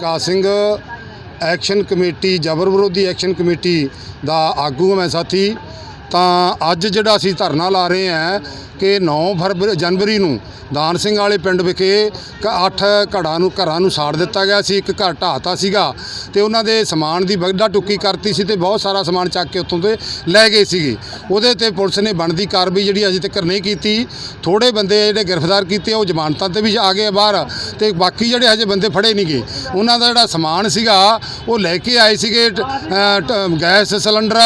ਪ੍ਰਕਾਸ਼ Singh, action committee, ਜਬਰ ਵਿਰੋਧੀ action committee ਦਾ ਆਗੂ ਹਾਂ ਮੈਂ ਸਾਥੀ। ਤਾਂ ਅੱਜ ਜਿਹੜਾ ਅਸੀਂ ਧਰਨਾ ਲਾ ਰਹੇ ਹਾਂ ਕਿ 9 ਫਰਵਰੀ, ਜਨਵਰੀ ਨੂੰ ਦਾਨ ਸਿੰਘ ਵਾਲੇ ਪਿੰਡ ਵਿਖੇ 8 ਘੜਾਂ ਨੂੰ, ਘਰਾਂ ਨੂੰ ਸਾੜ ਦਿੱਤਾ ਗਿਆ ਸੀ, ਇੱਕ ਘਰ ਢਾਤਾ ਸੀਗਾ ਤੇ ਉਹਨਾਂ ਦੇ ਸਮਾਨ ਦੀ ਵੱਡਾ ਟੁੱਕੀ ਕਰਤੀ ਸੀ ਤੇ ਬਹੁਤ ਸਾਰਾ ਸਮਾਨ ਚੱਕ ਕੇ ਉੱਥੋਂ ਦੇ ਲੈ ਗਏ ਸੀਗੇ। ਉਹਦੇ ਤੇ ਪੁਲਿਸ ਨੇ ਬਣਦੀ ਕਾਰਵਾਈ ਜਿਹੜੀ ਅਜੇ ਤੱਕ ਨਹੀਂ ਕੀਤੀ ਥੋੜੇ ਬੰਦੇ ਜਿਹੜੇ ਗ੍ਰਿਫਤਾਰ ਕੀਤੇ ਉਹ ਜ਼ਮਾਨਤਾਂ ਤੇ ਵੀ ਆ ਗਏ ਬਾਹਰ ਤੇ ਬਾਕੀ ਜਿਹੜੇ ਹਜੇ ਬੰਦੇ ਫੜੇ ਨਹੀਂ ਗਏ। ਉਹਨਾਂ ਦਾ ਜਿਹੜਾ ਸਮਾਨ ਸੀਗਾ, ਉਹ ਲੈ ਕੇ ਆਏ ਸੀਗੇ, ਟ- ਗੈਸ ਸਿਲੰਡਰ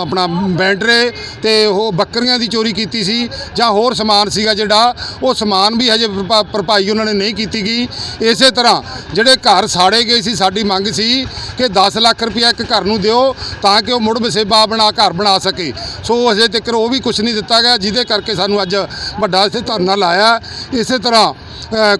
ਆਪਣਾ ਬੈਂਟਰੇ ਤੇ ਉਹ ਬੱਕਰੀਆਂ ਦੀ ਚੋਰੀ ਕੀਤੀ ਸੀ। ਜਾਂ ਹੋਰ ਸਮਾਨ ਸੀਗਾ ਜਿਹੜਾ, ਉਹ ਸਮਾਨ ਵੀ ਹਜੇ ਭਰਪਾਈ ਉਹਨਾਂ ਨੇ ਨਹੀਂ ਕੀਤੀ ਗਈ। ਇਸੇ ਤਰ੍ਹਾਂ ਜਿਹੜੇ ਘਰ ਸਾੜੇ ਗਏ ਸੀ, ਸਾਡੀ ਮੰਗ ਸੀ ਕਿ 10 ਲੱਖ ਰੁਪਇਆ ਇੱਕ ਘਰ ਨੂੰ ਦਿਓ ਤਾਂ ਕਿ ਉਹ ਮੁੜ ਵਸੇਬਾ ਬਣਾ ਘਰ ਬਣਾ ਸਕੇ। ਸੋ ਹਜੇ ਤੱਕ ਉਹ ਵੀ ਕੁਝ ਨਹੀਂ ਦਿੱਤਾ ਗਿਆ ਜਿਹਦੇ ਕਰਕੇ ਸਾਨੂੰ ਅੱਜ ਵੱਡਾ ਇੱਥੇ ਧਰਨਾ ਲਾਇਆ। ਇਸੇ ਤਰ੍ਹਾਂ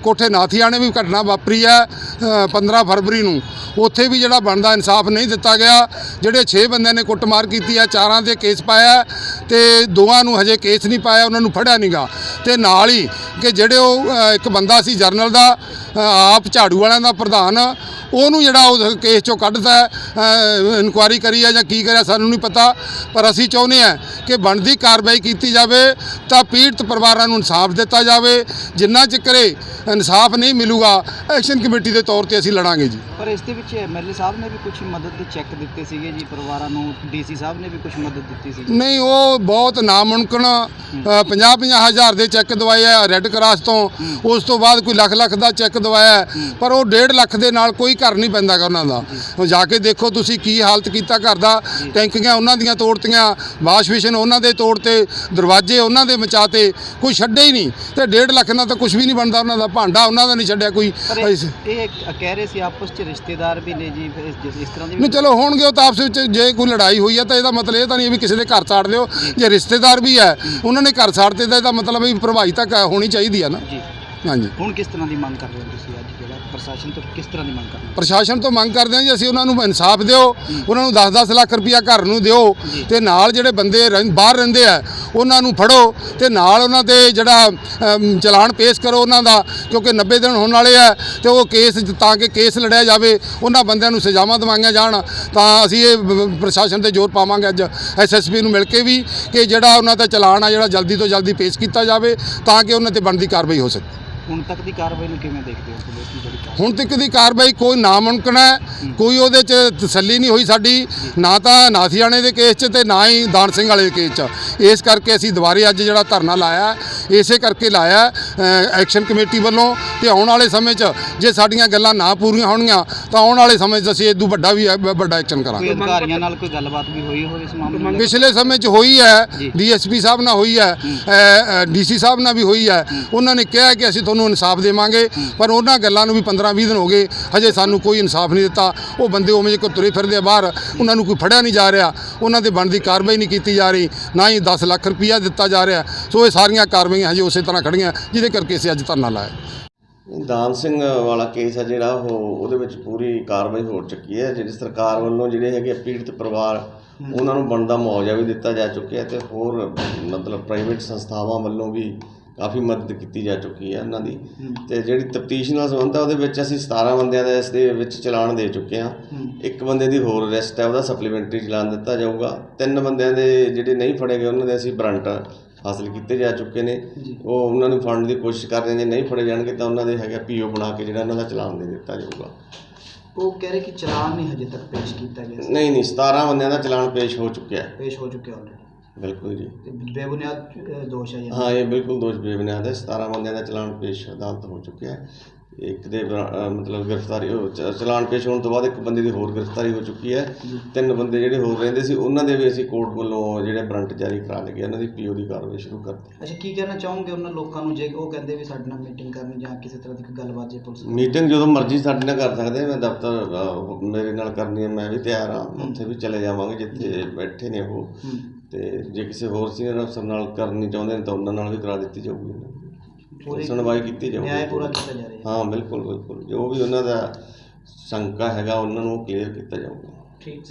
ਕੋਠੇ ਨਾਥੀਆਂ ਨੇ ਵੀ ਘਟਨਾ ਵਾਪਰੀ ਹੈ ਅ, 15 ਫਰਵਰੀ ਨੂੰ। ਉੱਥੇ ਵੀ ਜਿਹੜਾ ਬਣਦਾ ਇਨਸਾਫ ਨਹੀਂ ਦਿੱਤਾ ਗਿਆ। ਜਿਹੜੇ 6 ਬੰਦਿਆਂ ਨੇ ਕੁੱਟਮਾਰ ਕੀਤੀ ਹੈ ਚਾਰਾਂ ਤੇ ਕੇਸ ਪਾਇਆ ਹੈ ਤੇ ਦੋਵਾਂ ਨੂੰ ਹਜੇ ਕੇਸ ਨਹੀਂ ਪਾਇਆ ਉਹਨਾਂ ਨੂੰ ਫੜਿਆ ਨਹੀਂਗਾ ਤੇ ਨਾਲ ਹੀ ਕਿ ਜਿਹੜੇ ਉਹ ਇੱਕ ਬੰਦਾ ਸੀ ਜਰਨਲ ਦਾ ਆਪ ਝਾੜੂ ਵਾਲਿਆਂ ਦਾ ਪ੍ਰਧਾਨ ਉਹਨੂੰ ਜਿਹੜਾ ਉਹ ਕੇਸ ਚੋਂ ਕੱਢਦਾ ਇਨਕੁਆਰੀ ਕਰੀ ਹੈ ਜਾਂ ਕੀ ਕਰਿਆ ਸਾਨੂੰ ਨਹੀਂ ਪਤਾ ਪਰ ਅਸੀਂ ਚਾਹੁੰਦੇ ਹਾਂ ਕਿ ਬਣਦੀ ਕਾਰਵਾਈ ਕੀਤੀ ਜਾਵੇ ਤਾਂ ਪੀੜਤ ਪਰਿਵਾਰਾਂ ਨੂੰ ਇਨਸਾਫ ਦਿੱਤਾ ਜਾਵੇ। ਜਿੰਨਾ ਚਿਕਰੇ ਇਨਸਾਫ ਨਹੀਂ ਮਿਲੂਗਾ ਐਕਸ਼ਨ ਕਮੇਟੀ ਦੇ ਤੌਰ ਤੇ ਅਸੀਂ ਲੜਾਂਗੇ ਜੀ। ਪਰ ਇਸ ਦੇ ਵਿੱਚ ਐਮਐਲਏ ਸਾਹਿਬ ਨੇ ਵੀ ਕੁਝ ਮਦਦ ਦੇ ਚੈੱਕ ਦਿੱਤੇ ਸੀਗੇ ਜੀ ਪਰਿਵਾਰਾਂ ਨੂੰ ਡੀਸੀ ਸਾਹਿਬ ਨੇ ਵੀ ਕੁਝ ਮਦਦ ਦਿੱਤੀ ਸੀ ਨਹੀਂ ਉਹ ਬਹੁਤ ਨਾਮੁਮਕਿਨ 50-50 ਹਜ਼ਾਰ ਦੇ ਚੈੱਕ ਦਵਾਏ ਆ ਰੈੱਡ ਕਰਾਸ ਤੋਂ। ਉਸ ਤੋਂ ਬਾਅਦ ਕੋਈ ਲੱਖ ਲੱਖ ਦਾ ਚੈੱਕ ਦਵਾਇਆ। ਪਰ ਉਹ 1.5 ਲੱਖ ਦੇ ਨਾਲ ਕੋਈ ਘਰ ਨਹੀਂ ਪੈਂਦਾ ਗਾ ਉਹਨਾਂ ਦਾ। ਉਹ ਜਾ ਕੇ ਦੇਖੋ ਤੁਸੀਂ ਕੀ ਹਾਲਤ ਕੀਤਾ ਘਰ ਦਾ। ਟੈਂਕੀਆਂ ਉਹਨਾਂ ਦੀਆਂ ਤੋੜਤੀਆਂ ਵਾਸ਼ ਬੇਸਿਨ ਉਹਨਾਂ ਦੇ ਤੋੜਤੇ ਦਰਵਾਜ਼ੇ ਉਹਨਾਂ ਦੇ ਮਚਾਤੇ ਕੋਈ ਛੱਡੇ ਹੀ ਨਹੀਂ। ਤੇ 1.5 ਲੱਖ ਨਾਲ ਤਾਂ ਕੁਝ ਵੀ ਨਹੀਂ ਬਣਦਾ ਉਹਨਾਂ ਦਾ ਭਾਂਡਾ ਉਹਨਾਂ ਦਾ ਨਹੀਂ ਛੱਡਿਆ ਕੋਈ। ਇਹ ਕਹਿ ਰਹੇ ਸੀ ਆਪਸ ਚ ਰਿਸ਼ਤੇਦਾਰ ਵੀ ਨੇ ਜੀ ਫਿਰ ਇਸ ਤਰ੍ਹਾਂ ਦੀ ਨਹੀਂ ਚਲੋ ਹੋਣਗੇ ਉਹ ਤਾਂ ਆਪਸ ਵਿੱਚ ਜੇ ਕੋਈ ਲੜਾਈ ਹੋਈ ਹੈ ਤਾਂ ਇਹਦਾ ਮਤਲਬ ਇਹ ਤਾਂ ਨਹੀਂ ਵੀ ਕਿਸੇ ਦੇ ਘਰ ਸਾੜ ਦਿਓ। ਜੇ। ਰਿਸ਼ਤੇਦਾਰ ਵੀ ਹੈ ਉਹਨਾਂ ਨੇ ਘਰ ਸਾੜਤੇ ਤਾਂ ਇਹਦਾ ਮਤਲਬ ਵੀ ਪ੍ਰਭਾਵੀ ਤਾਂ ਹੋਣੀ ਚਾਹੀਦੀ ਹੈ ਨਾ। ਜੀ। ਹਾਂਜੀ। ਹੁਣ ਕਿਸ ਤਰ੍ਹਾਂ ਦੀ ਮੰਗ ਕਰ ਰਹੇ ਹੋ ਤੁਸੀਂ ਅੱਜ ਜਿਹੜਾ ਪ੍ਰਸ਼ਾਸਨ ਤੋਂ ਕਿਸ ਤਰ੍ਹਾਂ ਦੀ ਮੰਗ ਕਰ ਰਹੇ ਹੋ? ਪ੍ਰਸ਼ਾਸਨ ਤੋਂ ਮੰਗ ਕਰਦੇ ਹਾਂ ਜੀ ਅਸੀਂ ਉਹਨਾਂ ਨੂੰ ਇਨਸਾਫ ਦਿਓ ਉਹਨਾਂ ਨੂੰ 10-10 ਲੱਖ ਰੁਪਇਆ ਘਰ ਨੂੰ ਦਿਓ। ਤੇ ਨਾਲ ਜਿਹੜੇ ਬੰਦੇ ਬਾਹਰ ਰਹਿੰਦੇ ਆ ਉਹਨਾਂ ਨੂੰ ਫੜੋ ਤੇ ਨਾਲ ਉਹਨਾਂ ਤੇ ਜਿਹੜਾ ਚਲਾਨ ਪੇਸ਼ ਕਰੋ ਉਹਨਾਂ ਦਾ ਕਿਉਂਕਿ 90 ਦਿਨ ਹੋਣ ਵਾਲੇ ਆ ਤੇ ਉਹ ਕੇਸ ਤਾਂ ਕਿ ਕੇਸ ਲੜਿਆ ਜਾਵੇ ਉਹਨਾਂ ਬੰਦਿਆਂ ਨੂੰ ਸਜ਼ਾਵਾਂ ਦਿਵਾਈਆਂ ਜਾਣ ਤਾਂ ਅਸੀਂ ਇਹ ਪ੍ਰਸ਼ਾਸਨ ਤੇ ਜ਼ੋਰ ਪਾਵਾਂਗੇ ਅੱਜ ਐਸਐਸਪੀ ਨੂੰ ਮਿਲ ਕੇ ਵੀ ਕਿ ਜਿਹੜਾ ਉਹਨਾਂ ਦਾ ਚਲਾਨ ਆ ਜਿਹੜਾ ਜਲਦੀ ਤੋਂ ਜਲਦੀ ਪੇਸ਼ ਕੀਤਾ ਜਾਵੇ ਤਾਂ ਕਿ ਉਹਨਾਂ ਤੇ ਬਣਦੀ ਕਾਰਵਾਈ ਹੋ ਸਕੇ। ਹੁਣ ਤੱਕ ਦੀ ਕਾਰਵਾਈ ਨੂੰ ਕਿਵੇਂ ਦੇਖਦੇ ਹੋ ਪੁਲਿਸ ਦੀ ਜਿਹੜੀ ਕਾਰਵਾਈ? ਹੁਣ ਤੱਕ ਦੀ ਕਾਰਵਾਈ ਕੋਈ ਨਾਮੁਮਕਿਨ ਹੈ ਕੋਈ ਉਹਦੇ 'ਚ ਤਸੱਲੀ ਨਹੀਂ ਹੋਈ ਸਾਡੀ ਨਾ ਤਾਂ ਨਾਥੀਆਣੇ ਦੇ ਕੇਸ 'ਚ ਤੇ ਨਾ ਹੀ ਦਾਨ ਸਿੰਘ ਵਾਲੇ ਦੇ ਕੇਸ 'ਚ। ਇਸ ਕਰਕੇ ਅਸੀਂ ਦੁਬਾਰੇ ਅੱਜ ਜਿਹੜਾ ਧਰਨਾ ਲਾਇਆ ਇਸੇ ਕਰਕੇ ਲਾਇਆ ਐਕਸ਼ਨ ਕਮੇਟੀ ਵੱਲੋਂ ਤੇ ਆਉਣ ਵਾਲੇ ਸਮੇਂ 'ਚ ਜੇ ਸਾਡੀਆਂ ਗੱਲਾਂ ਨਾ ਪੂਰੀਆਂ ਹੋਣਗੀਆਂ ਤਾਂ ਆਉਣ ਵਾਲੇ ਸਮੇਂ 'ਚ ਅਸੀਂ ਇਦੋਂ ਵੱਡਾ ਵੀ ਵੱਡਾ ਐਕਸ਼ਨ ਕਰਾਂਗੇ। ਅਧਿਕਾਰੀਆਂ ਨਾਲ ਕੋਈ ਗੱਲਬਾਤ ਵੀ ਹੋਈ ਹੋਵੇ ਇਸ ਮਾਮਲੇ ਵਿੱਚ? ਪਿਛਲੇ ਸਮੇਂ 'ਚ ਹੋਈ ਹੈ। ਡੀਐਸਪੀ ਸਾਹਿਬ ਨਾਲ ਹੋਈ ਹੈ ਡੀਸੀ ਸਾਹਿਬ ਨਾਲ ਵੀ ਹੋਈ ਹੈ। ਉਹਨਾਂ ਨੇ ਕਿਹਾ ਕਿ ਅਸੀਂ ਉਹਨੂੰ ਇਨਸਾਫ ਦੇਵਾਂਗੇ, ਪਰ ਉਹਨਾਂ ਗੱਲਾਂ ਨੂੰ ਵੀ 15-20 ਦਿਨ ਹੋ ਗਏ, ਹਜੇ ਸਾਨੂੰ ਕੋਈ ਇਨਸਾਫ ਨਹੀਂ ਦਿੱਤਾ। ਉਹ ਬੰਦੇ ਉਵੇਂ ਜਿਹੇ ਕੋ ਤੁਰੇ ਫਿਰਦੇ ਆ ਬਾਹਰ, ਉਹਨਾਂ ਨੂੰ ਕੋਈ ਫੜਿਆ ਨਹੀਂ ਜਾ ਰਿਹਾ। ਉਹਨਾਂ ਦੇ ਬਣਦੀ ਕਾਰਵਾਈ ਨਹੀਂ ਕੀਤੀ ਜਾ ਰਹੀ, ਨਾ ਹੀ 10 ਲੱਖ ਰੁਪਈਆ ਦਿੱਤਾ ਜਾ ਰਿਹਾ। ਸੋ ਇਹ ਸਾਰੀਆਂ ਕਾਰਵਾਈਆਂ ਹਜੇ ਉਸੇ ਤਰ੍ਹਾਂ ਖੜੀਆਂ, ਜਿਹਦੇ ਕਰਕੇ ਅਸੀਂ ਅੱਜ ਧਰਨਾ ਲਾਇਆ। ਦਾਨ ਸਿੰਘ ਵਾਲਾ ਕੇਸ ਹੈ ਜਿਹੜਾ, ਉਹ ਉਹਦੇ ਵਿੱਚ ਪੂਰੀ ਕਾਰਵਾਈ ਹੋ ਚੁੱਕੀ ਹੈ। ਜਿਹੜੀ ਸਰਕਾਰ ਵੱਲੋਂ ਜਿਹੜੇ ਹੈਗੇ ਪੀੜਤ ਪਰਿਵਾਰ, ਉਹਨਾਂ ਨੂੰ ਬਣਦਾ ਮੁਆਵਜ਼ਾ ਵੀ ਦਿੱਤਾ ਜਾ ਚੁੱਕਿਆ ਤੇ ਹੋਰ ਮਤਲਬ ਪ੍ਰਾਈਵੇਟ ਸੰਸਥਾਵਾਂ ਵੱਲੋਂ ਵੀ ਕਾਫੀ ਮਦਦ ਕੀਤੀ ਜਾ ਚੁੱਕੀ ਹੈ ਉਹਨਾਂ ਦੀ। ਤੇ ਜਿਹੜੀ ਤਫਤੀਸ਼ ਨਾਲ ਸੰਬੰਧ ਹੈ ਉਹਦੇ ਵਿੱਚ ਅਸੀਂ 17 ਬੰਦਿਆਂ ਦਾ ਇਸ ਦੇ ਵਿੱਚ ਚਲਾਨ ਦੇ ਚੁੱਕੇ ਹਾਂ। ਇੱਕ ਬੰਦੇ ਦੀ ਹੋਰ ਅਰੈਸਟ ਹੈ ਉਹਦਾ ਸਪਲੀਮੈਂਟਰੀ ਚਲਾਨ ਦਿੱਤਾ ਜਾਊਗਾ। ਤਿੰਨ ਬੰਦਿਆਂ ਦੇ ਜਿਹੜੇ ਨਹੀਂ ਫੜੇ ਗਏ ਉਹਨਾਂ ਦੇ ਅਸੀਂ ਵਾਰੰਟ ਹਾਸਲ ਕੀਤੇ ਜਾ ਚੁੱਕੇ ਨੇ। ਉਹ ਉਹਨਾਂ ਨੂੰ ਫੜਨ ਦੀ ਕੋਸ਼ਿਸ਼ ਕਰ ਰਹੇ ਨੇ ਜੇ ਨਹੀਂ ਫੜੇ ਜਾਣਗੇ ਤਾਂ ਉਹਨਾਂ ਦੇ ਹੈਗਾ ਪੀਓ ਬਣਾ ਕੇ ਜਿਹੜਾ ਉਹਨਾਂ ਦਾ ਚਲਾਨ ਦੇ ਦਿੱਤਾ ਜਾਊਗਾ। ਉਹ ਕਹਿ ਰਹੇ ਕਿ ਚਲਾਨ ਨਹੀਂ ਹਜੇ ਤੱਕ ਪੇਸ਼ ਕੀਤਾ ਗਿਆ ਨਹੀਂ ਨਹੀਂ 17 ਬੰਦਿਆਂ ਦਾ ਚਲਾਨ ਪੇਸ਼ ਹੋ ਚੁੱਕਿਆ ਹੈ। ਪੇਸ਼ ਹੋ ਚੁੱਕਿਆ ਆਲਰੇਡੀ ਬਿਲਕੁਲ ਜੀ। ਤੇ ਬੇਬੁਨਿਆਦ ਦੋਸ਼ ਹੈ ਜੀ। ਹਾਂ ਇਹ ਬਿਲਕੁਲ ਦੋਸ਼ ਬੇਬੁਨਿਆਦ ਹੈ। 17 ਬੰਦਿਆਂ ਦਾ ਚਲਾਨ ਪੇਸ਼ ਅਦਾਲਤ ਹੋ ਚੁੱਕਿਆ ਹੈ। ਇੱਕ ਦੇ ਮਤਲਬ ਗ੍ਰਿਫਤਾਰੀ ਚਲਾਨ ਪੇਸ਼ ਹੋਣ ਤੋਂ ਬਾਅਦ ਇੱਕ ਬੰਦੇ ਦੀ ਹੋਰ ਗ੍ਰਿਫਤਾਰੀ ਹੋ ਚੁੱਕੀ ਹੈ। ਤਿੰਨ ਬੰਦੇ ਜਿਹੜੇ ਹੋਰ ਰਹਿੰਦੇ ਸੀ ਉਹਨਾਂ ਦੇ ਵੀ ਅਸੀਂ ਕੋਰਟ ਵੱਲੋਂ ਜਿਹੜੇ ਵਾਰੰਟ ਜਾਰੀ ਕਰਾ ਲਏ ਗਏ ਉਹਨਾਂ ਦੀ ਪੀਓ ਦੀ ਕਾਰਵਾਈ ਸ਼ੁਰੂ ਕਰਤੀ ਅੱਛਾ ਕੀ ਕਹਿਣਾ ਚਾਹੋਗੇ ਉਹਨਾਂ ਲੋਕਾਂ ਨੂੰ? ਜੇ ਉਹ ਕਹਿੰਦੇ ਵੀ ਸਾਡੇ ਨਾਲ ਮੀਟਿੰਗ ਕਰਨੀ ਜਾਂ ਕਿਸੇ ਤਰ੍ਹਾਂ ਦੀ ਕੋਈ ਗੱਲਬਾਤ ਜੇ ਪੁਲਿਸ ਮੀਟਿੰਗ ਜਦੋਂ ਮਰਜ਼ੀ ਸਾਡੇ ਨਾਲ ਕਰ ਸਕਦੇ ਮੈਂ ਦਫ਼ਤਰ ਮੇਰੇ ਨਾਲ ਕਰਨੀ ਹੈ ਮੈਂ ਵੀ ਤਿਆਰ ਹਾਂ। ਉੱਥੇ ਵੀ ਚਲੇ ਜਾਵਾਂਗੇ ਜਿੱਥੇ ਬੈਠੇ ਨੇ ਉਹ। ਤੇ ਜੇ ਕਿਸੇ ਹੋਰ ਸੀਨੀਅਰ ਅਫਸਰ ਨਾਲ ਕਰਨੀ ਚਾਹੁੰਦੇ ਨੇ ਤਾਂ ਉਹਨਾਂ ਨਾਲ ਵੀ ਕਰਾ ਦਿੱਤੀ ਜਾਊਗੀ। ਪੂਰੀ ਸੁਣਵਾਈ ਕੀਤੀ ਜਾਊਗੀ। ਨਿਆਂ ਪੂਰਾ ਕੀਤਾ ਜਾ ਰਿਹਾ। ਹੈ ਹਾਂ ਬਿਲਕੁਲ ਬਿਲਕੁਲ। ਜੋ ਵੀ ਉਹਨਾਂ ਦਾ ਸ਼ੰਕਾ ਹੈਗਾ ਉਹਨਾਂ ਨੂੰ ਕਲੀਅਰ ਕੀਤਾ ਜਾਊਗਾ। ਠੀਕ